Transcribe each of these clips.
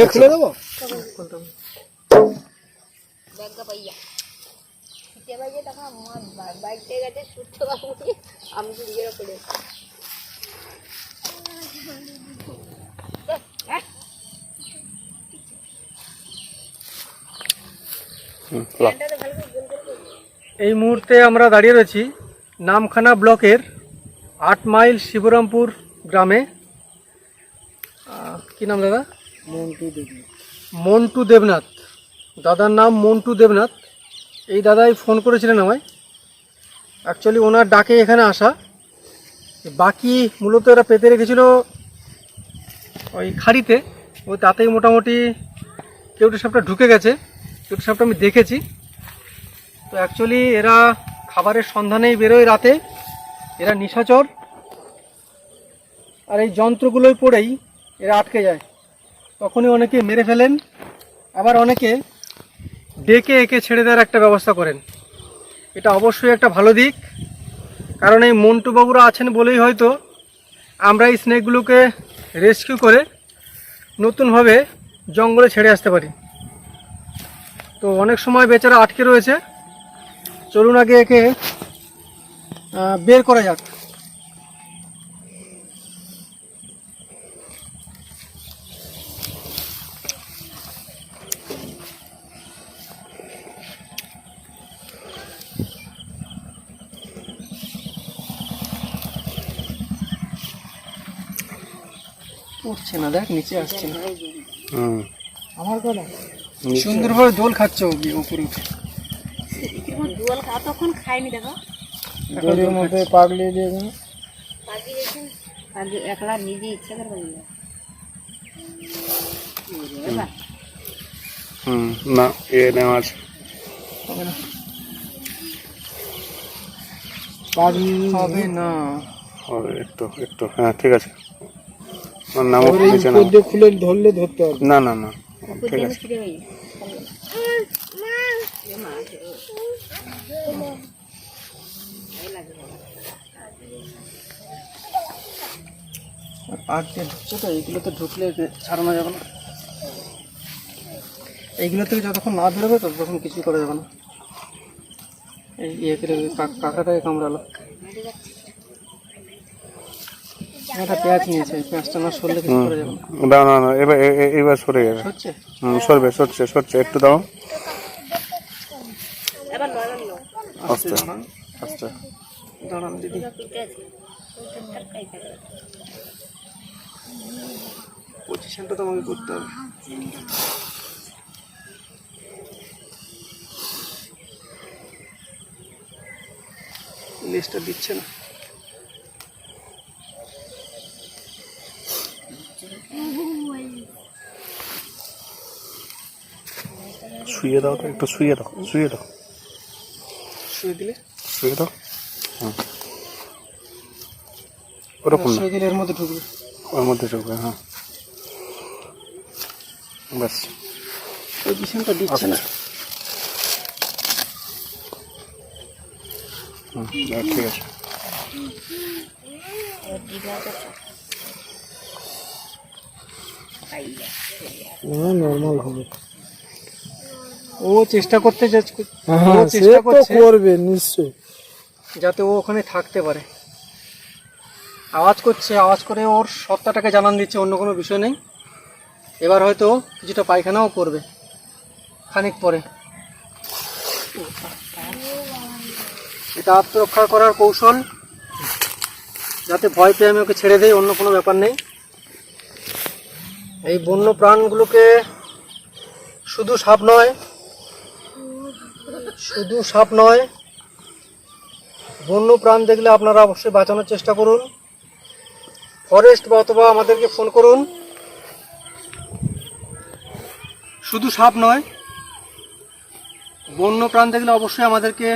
এ খুলে দেবো? এই মুহূর্তে আমরা দাঁড়িয়ে রয়েছি নামখানা ব্লকের আট মাইল শিবরামপুর গ্রামে। কি নাম দাদা? মন্টু দেবী মন্টু দেবনাথ। দাদার নাম মন্টু দেবনাথ। এই দাদাই ফোন করেছিলেন আমায়। অ্যাকচুয়ালি ওনার ডাকে এখানে আসা। বাকি মূলত এরা পেতে রেখেছিল ওই খাড়িতে। ওই তাতেই মোটামুটি কেউটে সাপটা ঢুকে গেছে। কেউটে সাপটা আমি দেখেছি। তো অ্যাকচুয়ালি এরা খাবারের সন্ধানেই বেরোয় রাতে। এরা নিশাচর। আর এই যন্ত্রগুলোই পড়েই এরা আটকে যায়। তখনই অনেকে মেরে ফেলেন, আবার অনেকে ডেকে একে ছেড়ে দেওয়ার একটা ব্যবস্থা করেন। এটা অবশ্যই একটা ভালো দিক, কারণ এই মন্টু বাবুরা আছেন বলেই হয়তো আমরা এই স্নেকগুলোকে রেস্কিউ করে নতুনভাবে জঙ্গলে ছেড়ে আসতে পারি। তো অনেক সময় বেচারা আটকে রয়েছে। চলুন আগে একে বের করা যাক। উঠছে না দেখ নিচে আসছে না। হুম। আমার কথা সুন্দরভাবে দোল খাচ্ছে ও গিয়ে উপরে উঠে। দুয়াল খা তখন খাইনি দেখো। দড়ির মধ্যে পাগলিয়ে দিয়ে দিন। পাখি একলা নিজে ইচ্ছা করে বলবে হুম না এ নেওয়া আছে। পাগলি। হবে না। হবে একটু একটু হ্যাঁ ঠিক আছে। নাম খুলে ধরলে ধরতে হবে। না না না। ঠিক আছে। ঢুকছে তো এইগুলোতে ঢুকলে ছাড়ানো যাবে না। এইগুলো থেকে যতক্ষণ না বেরোবে ততক্ষণ কিছু করা যাবে না। এই ইয়ে করে কাকাটাকে কামড়ালো। একটা পেঁয়াজ নিয়েছে পেঁয়াজটা না সরলে কিছু করা যাবে না। না না এবার এবার সরে হুম সরবে সরছে সরছে একটু দাও। আস্তে। আস্তে। দাঁড়ান দিদি পজিশনটা তো করতে হবে। লেজটা দিচ্ছে না। শুয়ে দাও তো একটু শুয়ে দাও শুয়ে দাও। শুয়ে দিলে? শুয়ে দাও। হুম। ওরকম শুয়ে দিলে এর মধ্যে ঢুকবে। ওর মধ্যে ঢুকবে হ্যাঁ। ব্যাস। পজিশনটা দিচ্ছে না। হুম হ্যাঁ, ঠিক আছে। নর্মাল হবে। ও চেষ্টা করতে যাচ্ছে। ও হ্যাঁ চেষ্টা করছে। করবে নিশ্চয়ই। যাতে ও ওখানে থাকতে পারে। আওয়াজ করছে আওয়াজ করে ওর সত্তাটাকে জানান দিচ্ছে অন্য কোনো বিষয় নেই। এবার হয়তো কিছুটা পায়খানাও করবে খানিক পরে। এটা আত্মরক্ষা করার কৌশল। যাতে ভয় পেয়ে আমি ওকে ছেড়ে দেই অন্য কোনো ব্যাপার নেই। এই বন্য প্রাণগুলোকে শুধু সাপ নয় শুধু সাপ নয়, বন্য প্রাণ দেখলে আপনারা অবশ্যই বাঁচানোর চেষ্টা করুন। ফরেস্ট বা অথবা আমাদেরকে ফোন করুন। শুধু সাপ নয়, বন্য প্রাণ দেখলে অবশ্যই আমাদেরকে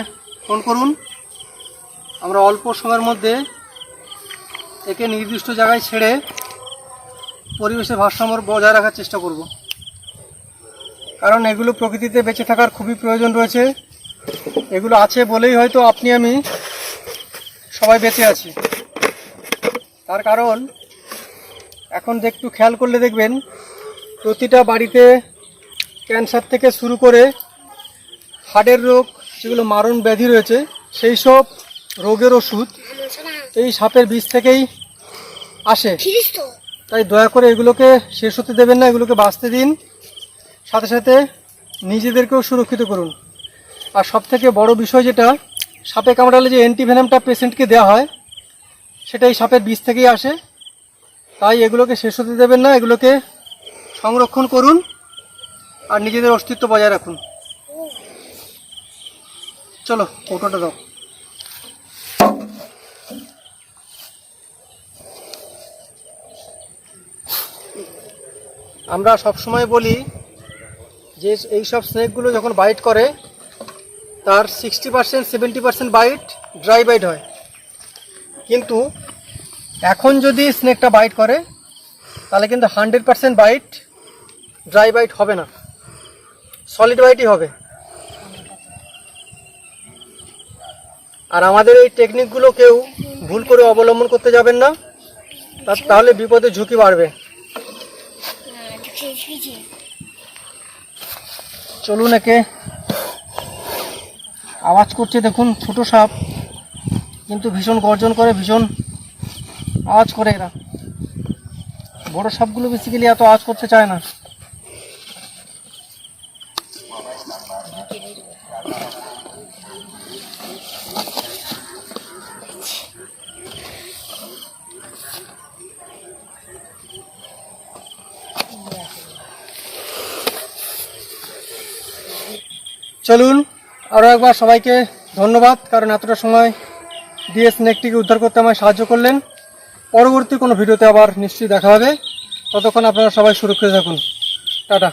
ফোন করুন। আমরা অল্প সময়ের মধ্যে একে নির্দিষ্ট জায়গায় ছেড়ে পরিবেশের ভারসাম্য বজায় রাখার চেষ্টা করব। কারণ এগুলো প্রকৃতিতে বেঁচে থাকার খুবই প্রয়োজন রয়েছে। এগুলো আছে বলেই হয়তো আপনি আমি সবাই বেঁচে আছি। তার কারণ, এখন একটু খেয়াল করলে দেখবেন, প্রতিটা বাড়িতে ক্যান্সার থেকে শুরু করে হার্টের রোগ, যেগুলো মারণ ব্যাধি রয়েছে, সেই সব রোগের ওষুধ এই সাপের বিষ থেকেই আসে। তাই দয়া করে এগুলোকে শেষ হতে দেবেন না, এগুলোকে বাঁচতে দিন। সাথে সাথে নিজেদেরকেও সুরক্ষিত করুন। আর সব থেকে বড় বিষয় যেটা, সাপে কামড়ালে যে অ্যান্টিভেনামটা পেশেন্টকে দেওয়া হয়, সেটাই সাপের বিষ থেকেই আসে। তাই এগুলোকে শেষ হতে দেবেন না, এগুলোকে সংরক্ষণ করুন আর নিজেদের অস্তিত্ব বজায় রাখুন। চলো ফটোটা দাও। আমরা সব সময় বলি যে এই সব স্নেকগুলো যখন বাইট করে তার sixty percent seventy percent bite dry bite হয়। কিন্তু এখন যদি স্নেকটা বাইট করে তাহলে কিন্তু hundred percent bite dry bite হবে না। সলিড বাইটই হবে। আর আমাদের এই টেকনিকগুলো কেউ ভুল করে অবলম্বন করতে যাবেন না। তাহলে বিপদের ঝুঁকি বাড়বে। চলুন একে আওয়াজ করছে দেখুন, ছোট সাপ। কিন্তু ভীষণ গর্জন করে, ভীষণ আওয়াজ করে এরা। বড় সাপগুলো বেসিক্যালি এত আওয়াজ করতে চায় না। চলুন আরও একবার সবাইকে ধন্যবাদ, কারণ এতটা সময় দিয়ে স্নেকটিকে উদ্ধার করতে আমায় সাহায্য করলেন। পরবর্তী কোনো ভিডিওতে আবার নিশ্চয়ই দেখা হবে। ততক্ষণ আপনারা সবাই সুরক্ষিত থাকুন। টাটা।